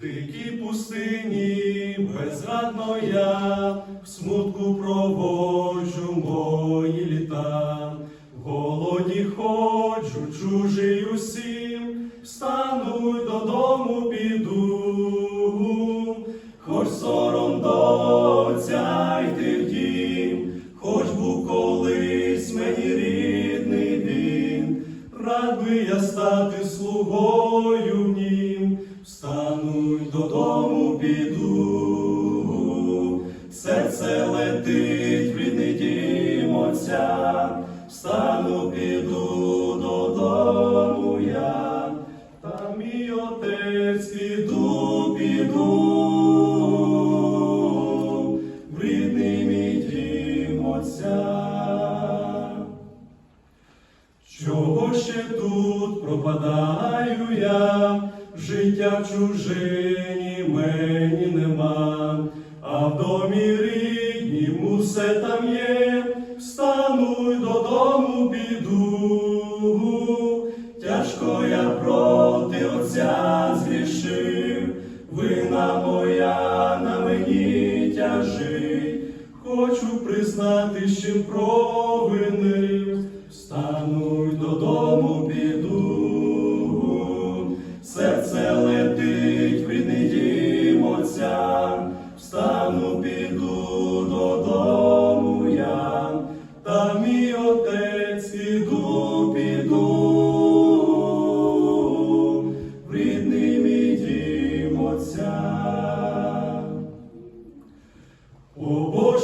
дикій пустині безрадно я в смутку проводжу мої літа, в голоді ходжу, чужий усім, встану додому піду, рад би я стати слугою в нім, встану й додому піду, серце летить в рідний встану піду пропадаю я, життя в чужині мені нема, а в домі ріднім усе там є, встану й додому піду, тяжко я проти отця згрішив, вина моя на мені тяжить, хочу признати, з чим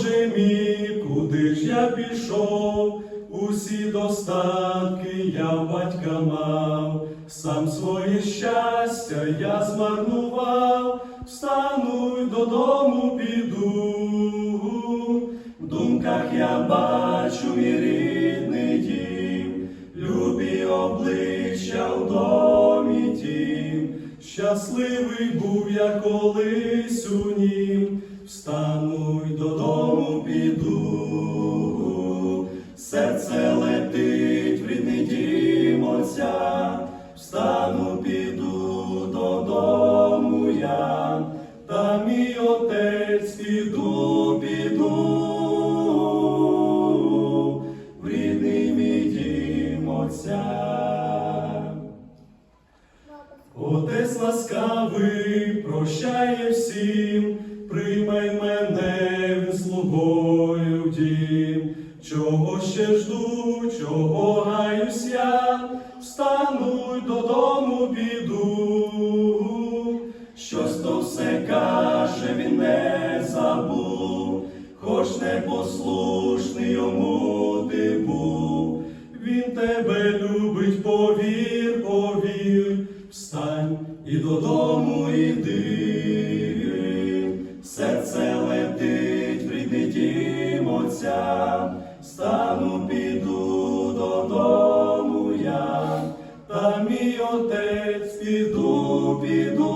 Боже мій, куди ж я пішов, усі достатки я батька мав, сам своє щастя я змарнував, встану й додому піду. В думках я бачу мій рідний дім, любі обличчя в домі тім, щасливий був я колись у нім, встану й додому піду, серце Отець ласкавий прощає всім, приймай мене слугою в дім. Чого ще жду, чого і додому йди. Серце летить прийди дім стану піду додому я, та мій отець піду, піду,